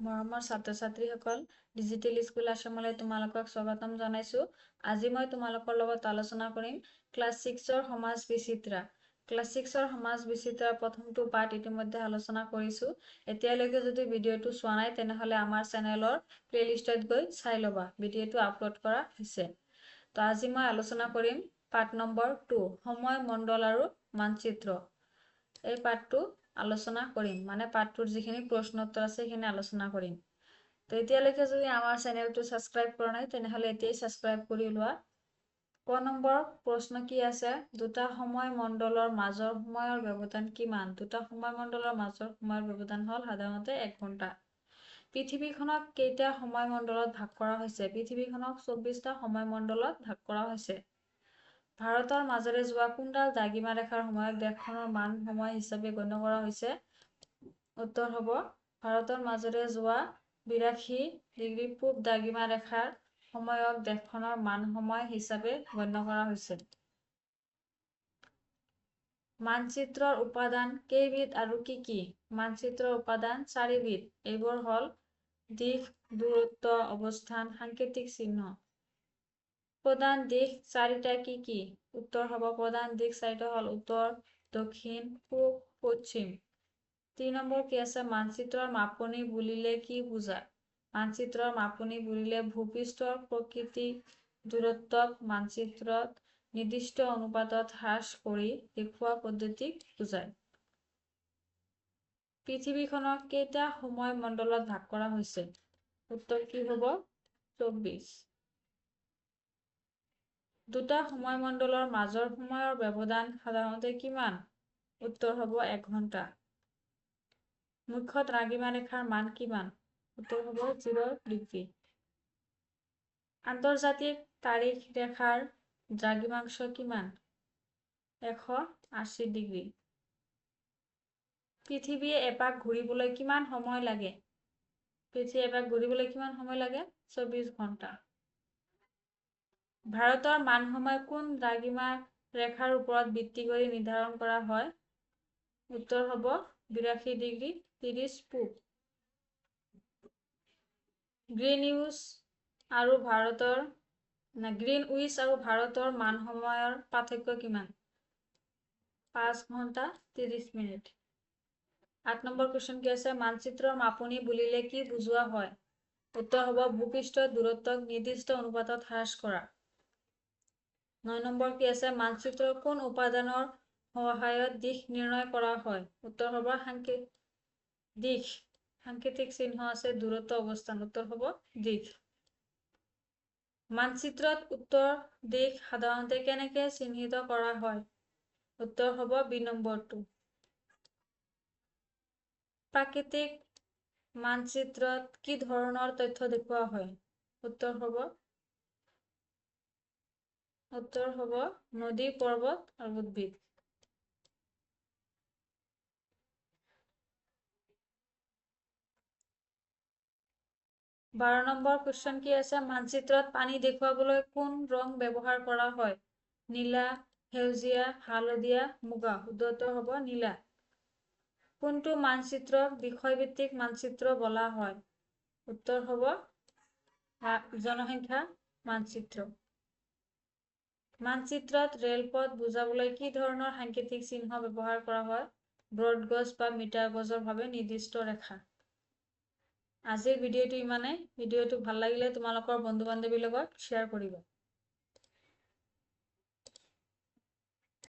মৰমৰ ছাত্ৰ ছাত্ৰীসকল ডিজিটেল স্কুল আশ্ৰমলৈ তোমালোকক স্বাগতম জনাইছো। আজি মই তোমালোকৰ লগত আলোচনা কৰিম ক্লাছ ছিক্সৰ সমাজ বিচিত্ৰা। ক্লাছ ছিক্সৰ সমাজ বিচিত্ৰাৰ প্ৰথমটো পাৰ্ট ইতিমধ্যে আলোচনা কৰিছো। এতিয়ালৈকে যদি ভিডিঅ'টো চোৱা নাই তেনেহ'লে আমাৰ চেনেলৰ প্লেলিষ্টত গৈ চাই ল'বা। ভিডিঅ'টো আপলোড কৰা হৈছে। তো আজি মই আলোচনা কৰিম পাৰ্ট নম্বৰ টু সময় মণ্ডল আৰু মানচিত্ৰ। এই পাঠটো আলোচনা কৰিম। মানে পাঠটোৰ যিখিনি প্ৰশ্ন উত্তৰ আছে সেইখিনি আলোচনা কৰিম। তো এতিয়ালৈকে যদি আমাৰ চেনেলটো ছাবস্ক্ৰাইব কৰা নাই তেনেহ'লে এতিয়াই ছাবস্ক্ৰাইব কৰি লোৱা। ক নম্বৰ প্ৰশ্ন কি আছে? দুটা সময় মণ্ডলৰ মাজৰ সময়ৰ ব্যৱধান কিমান? দুটা সময় মণ্ডলৰ মাজৰ সময়ৰ ব্যৱধান হ'ল সাধাৰণতে এক ঘণ্টা। পৃথিৱীখনক কেইটা সময় মণ্ডলত ভাগ কৰা হৈছে? পৃথিৱীখনক চৌব্বিছটা সময় মণ্ডলত ভাগ কৰা হৈছে। ভাৰতৰ মাজেৰে যোৱা কোনডাল দ্ৰাঘিমা ৰেখাৰ সময়ক দেশখনৰ মান সময় হিচাপে গণ্য কৰা হৈছে। উত্তৰ হ'ব ভাৰতৰ মাজেৰে যোৱা বিৰাশী ডিগ্ৰী পূব দ্ৰাঘিমা ৰেখাৰ সময়ক দেশখনৰ মান সময় হিচাপে গণ্য কৰা হৈছে। মানচিত্ৰৰ উপাদান কেইবিধ আৰু কি কি? মানচিত্ৰৰ উপাদান চাৰিবিধ। এইবোৰ হ'ল দিশ দূৰত্ব অৱস্থান সাংকেতিক চিহ্ন। প্ৰধান দিশ চাৰিটা কি কি? উত্তৰ হ'ব প্ৰধান দিশ চাৰিটা হ'ল উত্তৰ দক্ষিণ পূব পশ্চিম। তিনি নম্বৰ কি আছে? মানচিত্ৰৰ মাপনি বুলিলে কি বুজা? মানচিত্ৰৰ মাপনি বুলিলে ভূপৃষ্ঠৰ প্ৰকৃতি দূৰত্বক মানচিত্ৰত নিৰ্দিষ্ট অনুপাতত হ্ৰাস কৰি দেখুওৱা পদ্ধতিক বুজায়। পৃথিৱীখনক কেইটা সময় মণ্ডলত ভাগ কৰা হৈছে? উত্তৰ কি হ'ব? চৌব্বিছ। দুটা সময়মণ্ডলৰ মাজৰ সময়ৰ ব্যৱধান সাধাৰণতে কিমান? উত্তৰ হ'ব এঘণ্টা মুখ্য দ্ৰাঘিমা ৰেখাৰ মান কিমান? উত্তৰ হ'ব জিৰ' ডিগ্ৰী। আন্তৰ্জাতিক তাৰিখ ৰেখাৰ দ্ৰাঘিমাংশ কিমান? এশ আশী ডিগ্ৰী। পৃথিৱীয়ে এপাক ঘূৰিবলৈ কিমান সময় লাগে? পৃথিৱী এপাক ঘূৰিবলৈ কিমান সময় লাগে? চৌবিছ ঘণ্টা। ভাৰতৰ মান সময় কোন দ্ৰাঘিমা ৰেখাৰ ওপৰত ভিত্তি কৰি নিৰ্ধাৰণ কৰা হয়? উত্তৰ হ'ব বিৰাশী ডিগ্ৰী ত্ৰিছ পূব। গ্ৰীণ ইউজ আৰু ভাৰতৰ গ্ৰীণ উইচ আৰু ভাৰতৰ মান সময়ৰ পাৰ্থক্য কিমান? পাঁচ ঘণ্টা ত্ৰিছ মিনিট। আঠ নম্বৰ কুৱেশ্যন কি আছে? মানচিত্ৰৰ মাপনি বুলিলে কি বুজোৱা হয়? উত্তৰ হ'ব ভূপৃষ্ঠৰ দূৰত্বক নিৰ্দিষ্ট অনুপাতত হ্ৰাস কৰা। নয় নম্বৰ কি আছে? মানচিত্ৰৰ কোন উপাদানৰ সহায়ত দিশ নিৰ্ণয় কৰা হয়। উত্তৰ হ'ব সাংকেত দিশ। সাংকেতিক চিহ্ন আছে দূৰত্ব অৱস্থান। উত্তৰ হ'ব দিশ। মানচিত্ৰত উত্তৰ দিশ সাধাৰণতে কেনেকে চিহ্নিত কৰা হয়? উত্তৰ হ'ব বি নম্বৰটো। প্ৰাকৃতিক মানচিত্ৰত কি ধৰণৰ তথ্য দেখুওৱা হয়? উত্তৰ হ'ব উত্তৰ হ'ব নদী পৰ্বত আৰু উদ্ভিদ। বাৰ নম্বৰ কুৱেশ্যন কি আছে? মানচিত্ৰত পানী দেখুৱাবলৈ কোন ৰং ব্যৱহাৰ কৰা হয়? নীলা সেউজীয়া হালধীয়া মুগা। শুদ্ধটো হ'ব নীলা। কোনটো মানচিত্ৰক বিষয়ভিত্তিক মানচিত্ৰ বোলা হয়? উত্তৰ হ'ব জনসংখ্যা মানচিত্ৰ। মানচিত্ৰত ৰেলপথ বুজাবলৈ কি ধৰণৰ সাংকেতিক চিহ্ন ব্যৱহাৰ কৰা হয়? ব্ৰডগজ বা মিটাৰ গজৰ ভাৱে নিৰ্দিষ্ট ৰেখা। আজিৰ ভিডিঅ'টো ইমানেই। ভিডিঅ'টো ভাল লাগিলে তোমালোকৰ বন্ধু বান্ধৱীৰ লগত শ্বেয়াৰ কৰিবা।